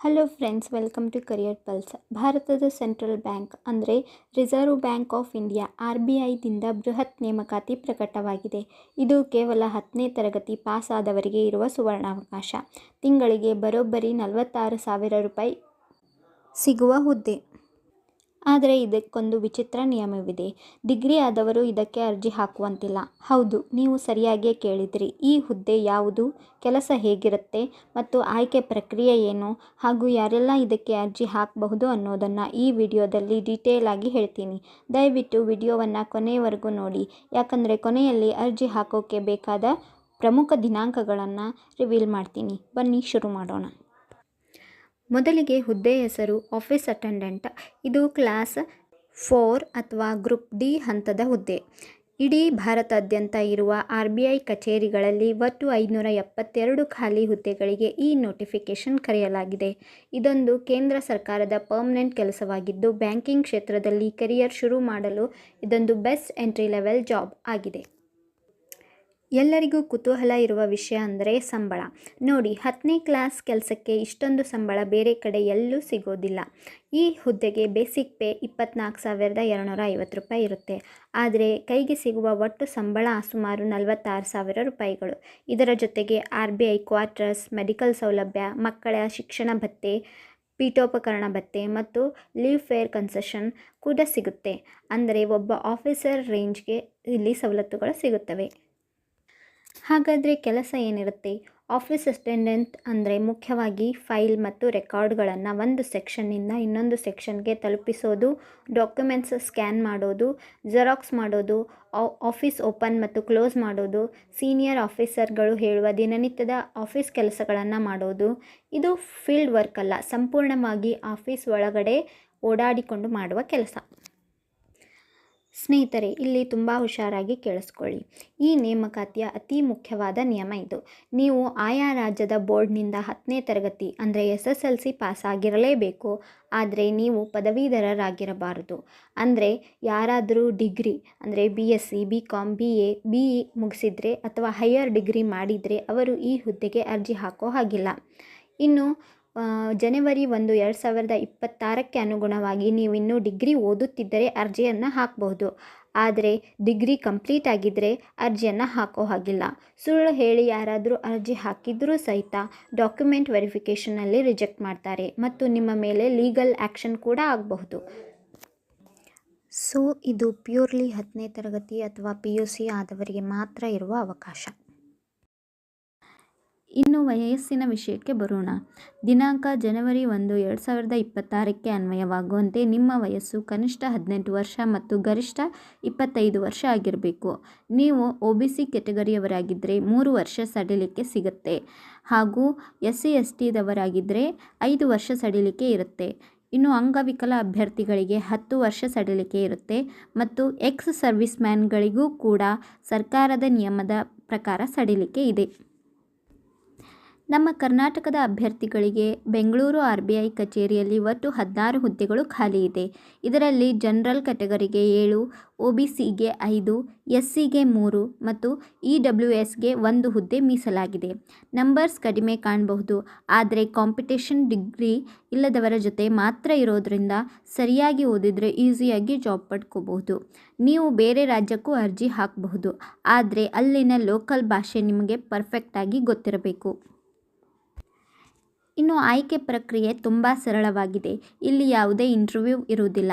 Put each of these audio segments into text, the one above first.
Hello friends welcome to career pulse ಭಾರತದ central bank ಅಂದರೆ reserve bank of India R B ಐದಿಂದ ಬೃಹತ್ ನೇಮಕಾತಿ ಪ್ರಕಟವಾಗಿದೆ. ಇದು ಕೇವಲ ಹತ್ತನೇ ತರಗತಿ ಪಾಸ್ ಆದವರಿಗೆ ಇರುವ ಸುವರ್ಣಾವಕಾಶ. ತಿಂಗಳಿಗೆ ಬರೋಬ್ಬರಿ ನಲವತ್ತಾರು ಸಾವಿರ ರೂಪಾಯಿ ಸಿಗುವ ಹುದ್ದೆ. ಆದರೆ ಇದಕ್ಕೊಂದು ವಿಚಿತ್ರ ನಿಯಮವಿದೆ. ಡಿಗ್ರಿ ಆದವರು ಇದಕ್ಕೆ ಅರ್ಜಿ ಹಾಕುವಂತಿಲ್ಲ. ಹೌದು, ನೀವು ಸರಿಯಾಗಿಯೇ ಕೇಳಿದಿರಿ. ಈ ಹುದ್ದೆ ಯಾವುದು? ಕೆಲಸ ಹೇಗಿರುತ್ತೆ? ಮತ್ತು ಆಯ್ಕೆ ಪ್ರಕ್ರಿಯೆ ಏನು? ಹಾಗೂ ಯಾರೆಲ್ಲ ಇದಕ್ಕೆ ಅರ್ಜಿ ಹಾಕಬಹುದು ಅನ್ನೋದನ್ನು ಈ ವಿಡಿಯೋದಲ್ಲಿ ಡೀಟೇಲ್ ಆಗಿ ಹೇಳ್ತೀನಿ. ದಯವಿಟ್ಟು ವಿಡಿಯೋವನ್ನು ಕೊನೆಯವರೆಗೂ ನೋಡಿ. ಯಾಕಂದರೆ ಕೊನೆಯಲ್ಲಿ ಅರ್ಜಿ ಹಾಕೋಕ್ಕೆ ಬೇಕಾದ ಪ್ರಮುಖ ದಿನಾಂಕಗಳನ್ನು ರಿವೀಲ್ ಮಾಡ್ತೀನಿ. ಬನ್ನಿ, ಶುರು ಮಾಡೋಣ. ಮೊದಲಿಗೆ ಹುದ್ದೆ ಹೆಸರು ಆಫೀಸ್ ಅಟೆಂಡೆಂಟ್ ಇದು ಕ್ಲಾಸ್ ಫೋರ್ ಅಥವಾ ಗ್ರೂಪ್ ಡಿ ಹಂತದ ಹುದ್ದೆ. ಇಡೀ ಭಾರತಾದ್ಯಂತ ಇರುವ ಆರ್ ಬಿ ಐ ಕಚೇರಿಗಳಲ್ಲಿ ಒಟ್ಟು ಐನೂರ ಎಪ್ಪತ್ತೆರಡು ಖಾಲಿ ಹುದ್ದೆಗಳಿಗೆ ಈ ನೋಟಿಫಿಕೇಷನ್ ಕರೆಯಲಾಗಿದೆ. ಇದೊಂದು ಕೇಂದ್ರ ಸರ್ಕಾರದ ಪರ್ಮನೆಂಟ್ ಕೆಲಸವಾಗಿದ್ದು ಬ್ಯಾಂಕಿಂಗ್ ಕ್ಷೇತ್ರದಲ್ಲಿ ಕೆರಿಯರ್ ಶುರು ಮಾಡಲು ಇದೊಂದು ಬೆಸ್ಟ್ ಎಂಟ್ರಿ ಲೆವೆಲ್ ಜಾಬ್ ಆಗಿದೆ. ಎಲ್ಲರಿಗೂ ಕುತೂಹಲ ಇರುವ ವಿಷಯ ಅಂದರೆ ಸಂಬಳ. ನೋಡಿ, ಹತ್ತನೇ ಕ್ಲಾಸ್ ಕೆಲಸಕ್ಕೆ ಇಷ್ಟೊಂದು ಸಂಬಳ ಬೇರೆ ಕಡೆ ಎಲ್ಲೂ ಸಿಗೋದಿಲ್ಲ. ಈ ಹುದ್ದೆಗೆ ಬೇಸಿಕ್ ಪೇ ಇಪ್ಪತ್ನಾಲ್ಕು ಸಾವಿರದ ಎರಡುನೂರ ಐವತ್ತು ರೂಪಾಯಿ ಇರುತ್ತೆ. ಆದರೆ ಕೈಗೆ ಸಿಗುವ ಒಟ್ಟು ಸಂಬಳ ಸುಮಾರು ನಲವತ್ತಾರು ಸಾವಿರ ರೂಪಾಯಿಗಳು. ಇದರ ಜೊತೆಗೆ R B I quarters medical ಸೌಲಭ್ಯ, ಮಕ್ಕಳ ಶಿಕ್ಷಣ ಭತ್ತೆ, ಪೀಠೋಪಕರಣ ಭತ್ತೆ ಮತ್ತು ಲೀವ್ ಫೇರ್ ಕನ್ಸೆಷನ್ ಕೂಡ ಸಿಗುತ್ತೆ. ಅಂದರೆ ಒಬ್ಬ ಆಫೀಸರ್ ರೇಂಜ್ಗೆ ಇಲ್ಲಿ ಸವಲತ್ತುಗಳು ಸಿಗುತ್ತವೆ. ಹಾಗಾದರೆ ಕೆಲಸ ಏನಿರುತ್ತೆ? ಆಫೀಸ್ ಅಟೆಂಡೆಂಟ್ ಅಂದರೆ ಮುಖ್ಯವಾಗಿ ಫೈಲ್ ಮತ್ತು ರೆಕಾರ್ಡ್ಗಳನ್ನು ಒಂದು ಸೆಕ್ಷನ್ನಿಂದ ಇನ್ನೊಂದು ಸೆಕ್ಷನ್ಗೆ ತಲುಪಿಸೋದು, ಡಾಕ್ಯುಮೆಂಟ್ಸ್ ಸ್ಕ್ಯಾನ್ ಮಾಡೋದು, ಜೆರಾಕ್ಸ್ ಮಾಡೋದು ಆಫೀಸ್ ಓಪನ್ ಮತ್ತು ಕ್ಲೋಸ್ ಮಾಡೋದು, ಸೀನಿಯರ್ ಆಫೀಸರ್ಗಳು ಹೇಳುವ ದಿನನಿತ್ಯದ ಆಫೀಸ್ ಕೆಲಸಗಳನ್ನು ಮಾಡೋದು. ಇದು ಫೀಲ್ಡ್ ವರ್ಕ್ ಅಲ್ಲ, ಸಂಪೂರ್ಣವಾಗಿ ಆಫೀಸ್ ಒಳಗಡೆ ಓಡಾಡಿಕೊಂಡು ಮಾಡುವ ಕೆಲಸ. ಸ್ನೇಹಿತರೆ, ಇಲ್ಲಿ ತುಂಬ ಹುಷಾರಾಗಿ ಕೇಳಿಸ್ಕೊಳ್ಳಿ. ಈ ನೇಮಕಾತಿಯ ಅತಿ ಮುಖ್ಯವಾದ ನಿಯಮ ಇದು. ನೀವು ಆಯಾ ರಾಜ್ಯದ ಬೋರ್ಡ್ನಿಂದ ಹತ್ತನೇ ತರಗತಿ, ಅಂದರೆ S S L C pass ಆಗಿರಲೇಬೇಕು ಆದರೆ ನೀವು ಪದವೀಧರರಾಗಿರಬಾರದು. ಅಂದರೆ ಯಾರಾದರೂ ಡಿಗ್ರಿ, ಅಂದರೆ B S C B com B A, B E ಮುಗಿಸಿದರೆ ಅಥವಾ ಹೈಯರ್ ಡಿಗ್ರಿ ಮಾಡಿದರೆ ಅವರು ಈ ಹುದ್ದೆಗೆ ಅರ್ಜಿ ಹಾಕೋ ಹಾಗಿಲ್ಲ. ಇನ್ನು ಜನವರಿ ಒಂದು ಎರಡು ಸಾವಿರದ ಇಪ್ಪತ್ತಾರಕ್ಕೆ ಅನುಗುಣವಾಗಿ ನೀವು ಇನ್ನೂ ಡಿಗ್ರಿ ಓದುತ್ತಿದ್ದರೆ ಅರ್ಜಿಯನ್ನು ಹಾಕಬಹುದು. ಆದರೆ ಡಿಗ್ರಿ ಕಂಪ್ಲೀಟ್ ಆಗಿದ್ದರೆ ಅರ್ಜಿಯನ್ನು ಹಾಕೋ ಹಾಗಿಲ್ಲ. ಸುಳ್ಳು ಹೇಳಿ ಯಾರಾದರೂ ಅರ್ಜಿ ಹಾಕಿದರೂ ಸಹಿತ ಡಾಕ್ಯುಮೆಂಟ್ ವೆರಿಫಿಕೇಷನಲ್ಲಿ ರಿಜೆಕ್ಟ್ ಮಾಡ್ತಾರೆ ಮತ್ತು ನಿಮ್ಮ ಮೇಲೆ ಲೀಗಲ್ ಆ್ಯಕ್ಷನ್ ಕೂಡ ಆಗಬಹುದು. ಸೊ, ಇದು ಪ್ಯೂರ್ಲಿ ಹತ್ತನೇ ತರಗತಿ ಅಥವಾ ಪಿ ಯು ಸಿ ಆದವರಿಗೆ ಮಾತ್ರ ಇರುವ ಅವಕಾಶ. ಇನ್ನು ವಯಸ್ಸಿನ ವಿಷಯಕ್ಕೆ ಬರೋಣ. ದಿನಾಂಕ ಜನವರಿ ಒಂದು, ಎರಡು ಸಾವಿರದ ಇಪ್ಪತ್ತಾರಕ್ಕೆ ಅನ್ವಯವಾಗುವಂತೆ ನಿಮ್ಮ ವಯಸ್ಸು ಕನಿಷ್ಠ ಹದಿನೆಂಟು ವರ್ಷ ಮತ್ತು ಗರಿಷ್ಠ ಇಪ್ಪತ್ತೈದು ವರ್ಷ ಆಗಿರಬೇಕು. ನೀವು ಒ ಬಿ ಸಿ ಕೆಟಗರಿಯವರಾಗಿದ್ದರೆ ಮೂರು ವರ್ಷ ಸಡಿಲಿಕೆ ಸಿಗುತ್ತೆ ಹಾಗೂ ಎಸ್ ಸಿ, ಎಸ್ ಟಿದವರಾಗಿದ್ದರೆ ಐದು ವರ್ಷ ಸಡಿಲಿಕೆ ಇರುತ್ತೆ. ಇನ್ನು ಅಂಗವಿಕಲ ಅಭ್ಯರ್ಥಿಗಳಿಗೆ ಹತ್ತು ವರ್ಷ ಸಡಿಲಿಕೆ ಇರುತ್ತೆ ಮತ್ತು ಎಕ್ಸ್ ಸರ್ವಿಸ್ ಮ್ಯಾನ್ಗಳಿಗೂ ಕೂಡ ಸರ್ಕಾರದ ನಿಯಮದ ಪ್ರಕಾರ ಸಡಿಲಿಕೆ ಇದೆ. ನಮ್ಮ ಕರ್ನಾಟಕದ ಅಭ್ಯರ್ಥಿಗಳಿಗೆ ಬೆಂಗಳೂರು ಆರ್ ಬಿ ಐ ಕಚೇರಿಯಲ್ಲಿ ಒಟ್ಟು ಹದಿನಾರು ಹುದ್ದೆಗಳು ಖಾಲಿ ಇದೆ. ಇದರಲ್ಲಿ ಜನರಲ್ ಕ್ಯಾಟಗರಿಗೆ ಏಳು, ಒ ಬಿ ಸಿಗೆ ಐದು, ಎಸ್ ಸಿಗೆ ಮೂರು ಮತ್ತು ಇ ಡಬ್ಲ್ಯೂ ಎಸ್ಗೆ ಒಂದು ಹುದ್ದೆ ಮೀಸಲಾಗಿದೆ. ನಂಬರ್ಸ್ ಕಡಿಮೆ ಕಾಣಬಹುದು, ಆದರೆ ಕಾಂಪಿಟೇಷನ್ ಡಿಗ್ರಿ ಇಲ್ಲದವರ ಜೊತೆ ಮಾತ್ರ ಇರೋದರಿಂದ ಸರಿಯಾಗಿ ಓದಿದರೆ ಈಸಿಯಾಗಿ ಜಾಬ್ ಪಡ್ಕೋಬಹುದು. ನೀವು ಬೇರೆ ರಾಜ್ಯಕ್ಕೂ ಅರ್ಜಿ ಹಾಕಬಹುದು, ಆದರೆ ಅಲ್ಲಿನ ಲೋಕಲ್ ಭಾಷೆ ನಿಮಗೆ ಪರ್ಫೆಕ್ಟಾಗಿ ಗೊತ್ತಿರಬೇಕು. ಇನ್ನು ಆಯ್ಕೆ ಪ್ರಕ್ರಿಯೆ ತುಂಬ ಸರಳವಾಗಿದೆ. ಇಲ್ಲಿ ಯಾವುದೇ ಇಂಟರ್ವ್ಯೂ ಇರುವುದಿಲ್ಲ.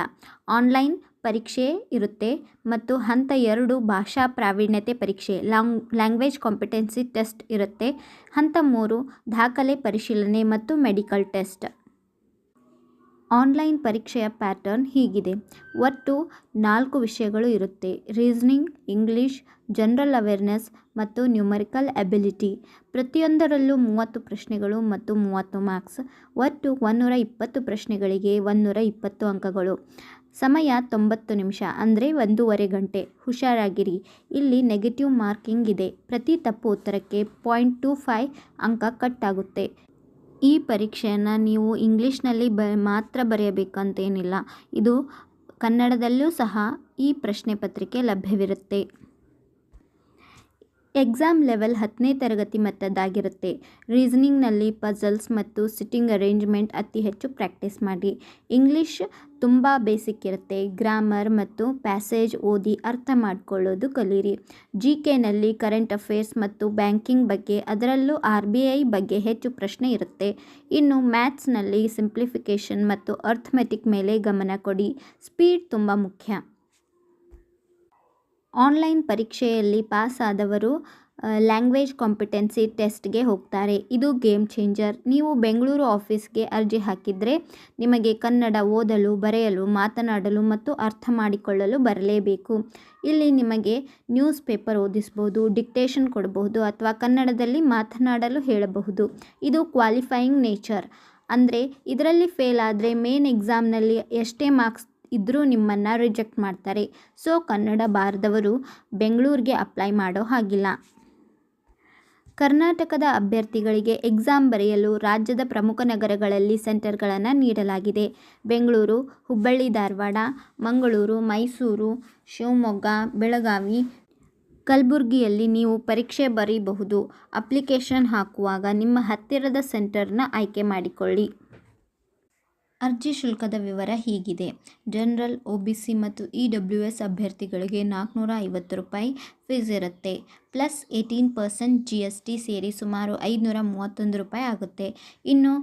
ಆನ್ಲೈನ್ ಪರೀಕ್ಷೆ ಇರುತ್ತೆ ಮತ್ತು ಹಂತ ಎರಡು ಭಾಷಾ ಪ್ರಾವೀಣ್ಯತೆ ಪರೀಕ್ಷೆ, ಲಾಂಗ್, ಲ್ಯಾಂಗ್ವೇಜ್ ಕಾಂಪಿಟೆನ್ಸಿ ಟೆಸ್ಟ್ ಇರುತ್ತೆ. ಹಂತ ಮೂರು, ದಾಖಲೆ ಪರಿಶೀಲನೆ ಮತ್ತು ಮೆಡಿಕಲ್ ಟೆಸ್ಟ್. ಆನ್ಲೈನ್ ಪರೀಕ್ಷೆಯ ಪ್ಯಾಟರ್ನ್ ಹೀಗಿದೆ. ಒಟ್ಟು ನಾಲ್ಕು ವಿಷಯಗಳು ಇರುತ್ತೆ. ರೀಸ್ನಿಂಗ್, ಇಂಗ್ಲೀಷ್ ಜನರಲ್ ಅವೇರ್ನೆಸ್ ಮತ್ತು ನ್ಯೂಮರಿಕಲ್ ಎಬಿಲಿಟಿ ಪ್ರತಿಯೊಂದರಲ್ಲೂ ಮೂವತ್ತು ಪ್ರಶ್ನೆಗಳು ಮತ್ತು ಮೂವತ್ತು ಮಾರ್ಕ್ಸ್. ಒಟ್ಟು ಒಂದೂರ ಇಪ್ಪತ್ತು ಪ್ರಶ್ನೆಗಳಿಗೆ ಒಂದೂರ ಇಪ್ಪತ್ತು ಅಂಕಗಳು. ಸಮಯ ತೊಂಬತ್ತು ನಿಮಿಷ, ಅಂದರೆ ಒಂದೂವರೆ ಗಂಟೆ. ಹುಷಾರಾಗಿರಿ. ಇಲ್ಲಿ ನೆಗೆಟಿವ್ ಮಾರ್ಕಿಂಗ್ ಇದೆ. ಪ್ರತಿ ತಪ್ಪು ಉತ್ತರಕ್ಕೆ ಪಾಯಿಂಟ್ ಟು ಫೈವ್ ಅಂಕ ಕಟ್ ಆಗುತ್ತೆ ಈ ಪರೀಕ್ಷೆಯನ್ನು ನೀವು ಇಂಗ್ಲೀಷ್ನಲ್ಲಿ ಬ, ಮಾತ್ರ ಬರೆಯಬೇಕಂತೇನಿಲ್ಲ. ಇದು ಕನ್ನಡದಲ್ಲೂ ಸಹ ಈ ಪ್ರಶ್ನೆ ಪತ್ರಿಕೆ ಲಭ್ಯವಿರುತ್ತೆ. ಎಕ್ಸಾಮ್ ಲೆವೆಲ್ ಹತ್ತನೇ ತರಗತಿ ಮಟ್ಟದ್ದಾಗಿರುತ್ತೆ. ರೀಸನಿಂಗ್ನಲ್ಲಿ ಪಝಲ್ಸ್ ಮತ್ತು ಸಿಟ್ಟಿಂಗ್ ಅರೇಂಜ್ಮೆಂಟ್ ಅತಿ ಹೆಚ್ಚು ಪ್ರಾಕ್ಟೀಸ್ ಮಾಡಿ. ಇಂಗ್ಲೀಷ್ ತುಂಬ ಬೇಸಿಕ್ ಇರುತ್ತೆ. ಗ್ರಾಮರ್ ಮತ್ತು ಪ್ಯಾಸೇಜ್ ಓದಿ ಅರ್ಥ ಮಾಡಿಕೊಳ್ಳೋದು ಕಲೀರಿ. ಜಿ ಕೆನಲ್ಲಿ ಕರೆಂಟ್ ಅಫೇರ್ಸ್ ಮತ್ತು ಬ್ಯಾಂಕಿಂಗ್ ಬಗ್ಗೆ ಅದರಲ್ಲೂ ಆರ್ ಬಿ ಐ ಬಗ್ಗೆ ಹೆಚ್ಚು ಪ್ರಶ್ನೆ ಇರುತ್ತೆ. ಇನ್ನು ಮ್ಯಾಥ್ಸ್ನಲ್ಲಿ ಸಿಂಪ್ಲಿಫಿಕೇಷನ್ ಮತ್ತು ಅರ್ಥಮೆಟಿಕ್ ಮೇಲೆ ಗಮನ ಕೊಡಿ. ಸ್ಪೀಡ್ ತುಂಬ ಮುಖ್ಯ. ಆನ್ಲೈನ್ ಪರೀಕ್ಷೆಯಲ್ಲಿ ಪಾಸ್ ಆದವರು ಲ್ಯಾಂಗ್ವೇಜ್ ಕಾಂಪಿಟೆನ್ಸಿ ಟೆಸ್ಟ್ಗೆ ಹೋಗ್ತಾರೆ. ಇದು ಗೇಮ್ ಚೇಂಜರ್. ನೀವು ಬೆಂಗಳೂರು ಆಫೀಸ್ಗೆ ಅರ್ಜಿ ಹಾಕಿದರೆ ನಿಮಗೆ ಕನ್ನಡ ಓದಲು, ಬರೆಯಲು, ಮಾತನಾಡಲು ಮತ್ತು ಅರ್ಥ ಮಾಡಿಕೊಳ್ಳಲು ಬರಲೇಬೇಕು. ಇಲ್ಲಿ ನಿಮಗೆ ನ್ಯೂಸ್ ಪೇಪರ್ ಓದಿಸ್ಬೋದು, ಡಿಕ್ಟೇಷನ್ ಕೊಡಬಹುದು ಅಥವಾ ಕನ್ನಡದಲ್ಲಿ ಮಾತನಾಡಲು ಹೇಳಬಹುದು. ಇದು ಕ್ವಾಲಿಫೈಯಿಂಗ್ ನೇಚರ್. ಅಂದರೆ ಇದರಲ್ಲಿ ಫೇಲ್ ಆದರೆ ಮೇನ್ ಎಕ್ಸಾಮ್ನಲ್ಲಿ ಎಷ್ಟೇ ಮಾರ್ಕ್ಸ್ ಇದ್ದರೂ ನಿಮ್ಮನ್ನು ರಿಜೆಕ್ಟ್ ಮಾಡ್ತಾರೆ. ಸೊ, ಕನ್ನಡ ಬಾರದವರು ಬೆಂಗಳೂರಿಗೆ ಅಪ್ಲೈ ಮಾಡೋ ಹಾಗಿಲ್ಲ. ಕರ್ನಾಟಕದ ಅಭ್ಯರ್ಥಿಗಳಿಗೆ ಎಕ್ಸಾಮ್ ಬರೆಯಲು ರಾಜ್ಯದ ಪ್ರಮುಖ ನಗರಗಳಲ್ಲಿ ಸೆಂಟರ್ಗಳನ್ನು ನೀಡಲಾಗಿದೆ. ಬೆಂಗಳೂರು, ಹುಬ್ಬಳ್ಳಿ, ಧಾರವಾಡ, ಮಂಗಳೂರು, ಮೈಸೂರು, ಶಿವಮೊಗ್ಗ, ಬೆಳಗಾವಿ, ಕಲಬುರಗಿಯಲ್ಲಿ ನೀವು ಪರೀಕ್ಷೆ ಬರೀಬಹುದು. ಅಪ್ಲಿಕೇಶನ್ ಹಾಕುವಾಗ ನಿಮ್ಮ ಹತ್ತಿರದ ಸೆಂಟರ್ನ ಆಯ್ಕೆ ಮಾಡಿಕೊಳ್ಳಿ. ಅರ್ಜಿ ಶುಲ್ಕದ ವಿವರ ಹೀಗಿದೆ. ಜನರಲ್, ಒ ಬಿ ಸಿ ಮತ್ತು ಇ ಡಬ್ಲ್ಯೂ ಎಸ್ ಅಭ್ಯರ್ಥಿಗಳಿಗೆ ನಾಲ್ಕುನೂರ ಐವತ್ತು ರೂಪಾಯಿ ಫೀಸ್ ಇರುತ್ತೆ. Plus eighteen percent G S T ಸೇರಿ ಸುಮಾರು ಐದುನೂರ ಮೂವತ್ತೊಂದು ರೂಪಾಯಿ ಆಗುತ್ತೆ. ಇನ್ನು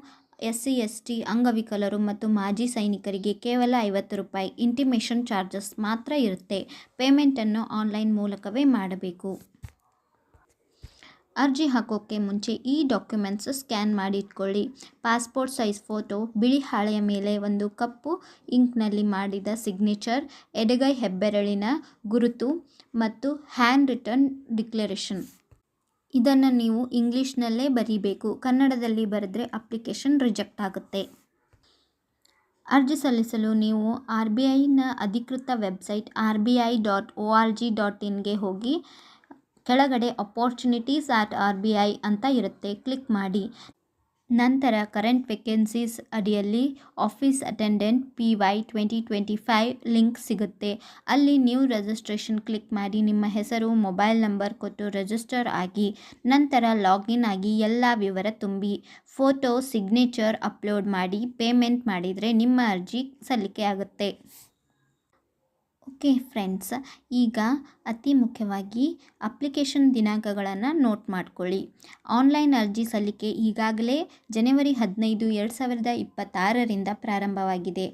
ಎಸ್ ಸಿ ಎಸ್ ಟಿ ಅಂಗವಿಕಲರು ಮತ್ತು ಮಾಜಿ ಸೈನಿಕರಿಗೆ ಕೇವಲ ಐವತ್ತು ರೂಪಾಯಿ ಇಂಟಿಮೇಷನ್ ಚಾರ್ಜಸ್ ಮಾತ್ರ ಇರುತ್ತೆ. ಪೇಮೆಂಟನ್ನು ಆನ್ಲೈನ್ ಮೂಲಕವೇ ಮಾಡಬೇಕು. ಅರ್ಜಿ ಹಾಕೋಕ್ಕೆ ಮುಂಚೆ ಈ ಡಾಕ್ಯುಮೆಂಟ್ಸ್ ಸ್ಕ್ಯಾನ್ ಮಾಡಿ ಇಟ್ಕೊಳ್ಳಿ ಪಾಸ್ಪೋರ್ಟ್ ಸೈಜ್ ಫೋಟೋ, ಬಿಳಿ ಹಾಳೆಯ ಮೇಲೆ ಒಂದು ಕಪ್ಪು ಇಂಕ್ನಲ್ಲಿ ಮಾಡಿದ ಸಿಗ್ನೇಚರ್, ಎಡಗೈ ಹೆಬ್ಬೆರಳಿನ ಗುರುತು ಮತ್ತು ಹ್ಯಾಂಡ್ ರಿಟರ್ನ್ ಡಿಕ್ಲರೇಷನ್. ಇದನ್ನು ನೀವು ಇಂಗ್ಲೀಷ್ನಲ್ಲೇ ಬರೀಬೇಕು. ಕನ್ನಡದಲ್ಲಿ ಬರೆದ್ರೆ ಅಪ್ಲಿಕೇಶನ್ ರಿಜೆಕ್ಟ್ ಆಗುತ್ತೆ. ಅರ್ಜಿ ಸಲ್ಲಿಸಲು ನೀವು ಆರ್ ಬಿ ಐನ ಅಧಿಕೃತ website R B I dot O R G dot ಇನ್ಗೆ ಹೋಗಿ ಕೆಳಗಡೆ opportunities at R B I ಅಂತ ಇರುತ್ತೆ. ಕ್ಲಿಕ್ ಮಾಡಿ. ನಂತರ ಕರೆಂಟ್ ವೇಕೆನ್ಸೀಸ್ ಅಡಿಯಲ್ಲಿ office attendant P Y twenty twenty five link ಸಿಗುತ್ತೆ. ಅಲ್ಲಿ ನ್ಯೂ ರಿಜಿಸ್ಟ್ರೇಷನ್ ಕ್ಲಿಕ್ ಮಾಡಿ. ನಿಮ್ಮ ಹೆಸರು ಮೊಬೈಲ್ ನಂಬರ್ ಕೊಟ್ಟು ರಿಜಿಸ್ಟರ್ ಆಗಿ. ನಂತರ ಲಾಗಿನ್ ಆಗಿ ಎಲ್ಲ ವಿವರ ತುಂಬಿ. ಫೋಟೋ ಸಿಗ್ನೇಚರ್ ಅಪ್ಲೋಡ್ ಮಾಡಿ. ಪೇಮೆಂಟ್ ಮಾಡಿದರೆ ನಿಮ್ಮ ಅರ್ಜಿ ಸಲ್ಲಿಕೆ ಆಗುತ್ತೆ. ಓಕೆ ಫ್ರೆಂಡ್ಸ್, ಈಗ ಅತಿ ಮುಖ್ಯವಾಗಿ ಅಪ್ಲಿಕೇಶನ್ ದಿನಾಂಕಗಳನ್ನು ನೋಟ್ ಮಾಡ್ಕೊಳ್ಳಿ. ಆನ್ಲೈನ್ ಅರ್ಜಿ ಸಲ್ಲಿಕೆ ಈಗಾಗಲೇ ಜನವರಿ ಹದಿನೈದು, ಎರಡು ಸಾವಿರದ ಇಪ್ಪತ್ತಾರರಿಂದ ಪ್ರಾರಂಭವಾಗಿದೆ.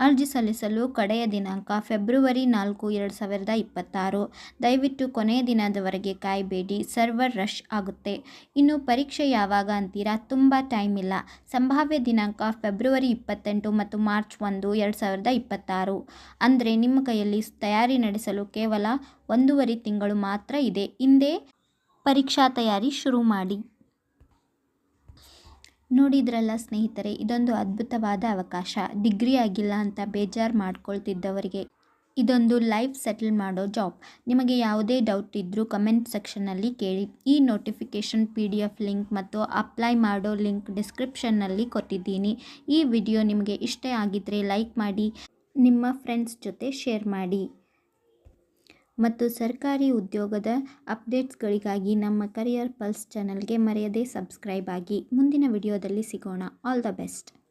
ಅರ್ಜಿ ಸಲ್ಲಿಸಲು ಕಡೆಯ ದಿನಾಂಕ ಫೆಬ್ರವರಿ ನಾಲ್ಕು, ಎರಡು ಸಾವಿರದ ಇಪ್ಪತ್ತಾರು. ದಯವಿಟ್ಟು ಕೊನೆಯ ದಿನದವರೆಗೆ ಕಾಯಬೇಡಿ, ಸರ್ವರ್ ರಶ್ ಆಗುತ್ತೆ. ಇನ್ನು ಪರೀಕ್ಷೆ ಯಾವಾಗ ಅಂತೀರಾ? ತುಂಬ ಟೈಮ್ ಇಲ್ಲ. ಸಂಭಾವ್ಯ ದಿನಾಂಕ ಫೆಬ್ರವರಿ ಇಪ್ಪತ್ತೆಂಟು ಮತ್ತು ಮಾರ್ಚ್ ಒಂದು, ಎರಡು ಸಾವಿರದ ಇಪ್ಪತ್ತಾರು. ಅಂದರೆ ನಿಮ್ಮ ಕೈಯಲ್ಲಿ ತಯಾರಿ ನಡೆಸಲು ಕೇವಲ ಒಂದೂವರೆ ತಿಂಗಳು ಮಾತ್ರ ಇದೆ. ಹಿಂದೆ ಪರೀಕ್ಷಾ ತಯಾರಿ ಶುರು ಮಾಡಿ. ನೋಡಿದ್ರಲ್ಲ ಸ್ನೇಹಿತರೆ, ಇದೊಂದು ಅದ್ಭುತವಾದ ಅವಕಾಶ. ಡಿಗ್ರಿ ಆಗಿಲ್ಲ ಅಂತ ಬೇಜಾರು ಮಾಡ್ಕೊಳ್ತಿದ್ದವರಿಗೆ ಇದೊಂದು ಲೈಫ್ ಸೆಟಲ್ ಮಾಡೋ ಜಾಬ್. ನಿಮಗೆ ಯಾವುದೇ ಡೌಟ್ ಇದ್ದರೂ ಕಮೆಂಟ್ ಸೆಕ್ಷನ್ನಲ್ಲಿ ಕೇಳಿ. ಈ notification P D F link ಮತ್ತು ಅಪ್ಲೈ ಮಾಡೋ ಲಿಂಕ್ ಡಿಸ್ಕ್ರಿಪ್ಷನ್ನಲ್ಲಿ ಕೊಟ್ಟಿದ್ದೀನಿ. ಈ ವಿಡಿಯೋ ನಿಮಗೆ ಇಷ್ಟ ಆಗಿದ್ದರೆ ಲೈಕ್ ಮಾಡಿ, ನಿಮ್ಮ ಫ್ರೆಂಡ್ಸ್ ಜೊತೆ ಶೇರ್ ಮಾಡಿ. ಮತ್ತು ಸರ್ಕಾರಿ ಉದ್ಯೋಗದ ಅಪ್ಡೇಟ್ಸ್ಗಳಿಗಾಗಿ ನಮ್ಮ ಕರಿಯರ್ ಪಲ್ಸ್ ಚಾನಲ್ಗೆ ಮರೆಯದೇ ಸಬ್ಸ್ಕ್ರೈಬ್ ಆಗಿ. ಮುಂದಿನ ವಿಡಿಯೋದಲ್ಲಿ ಸಿಗೋಣ. All the best.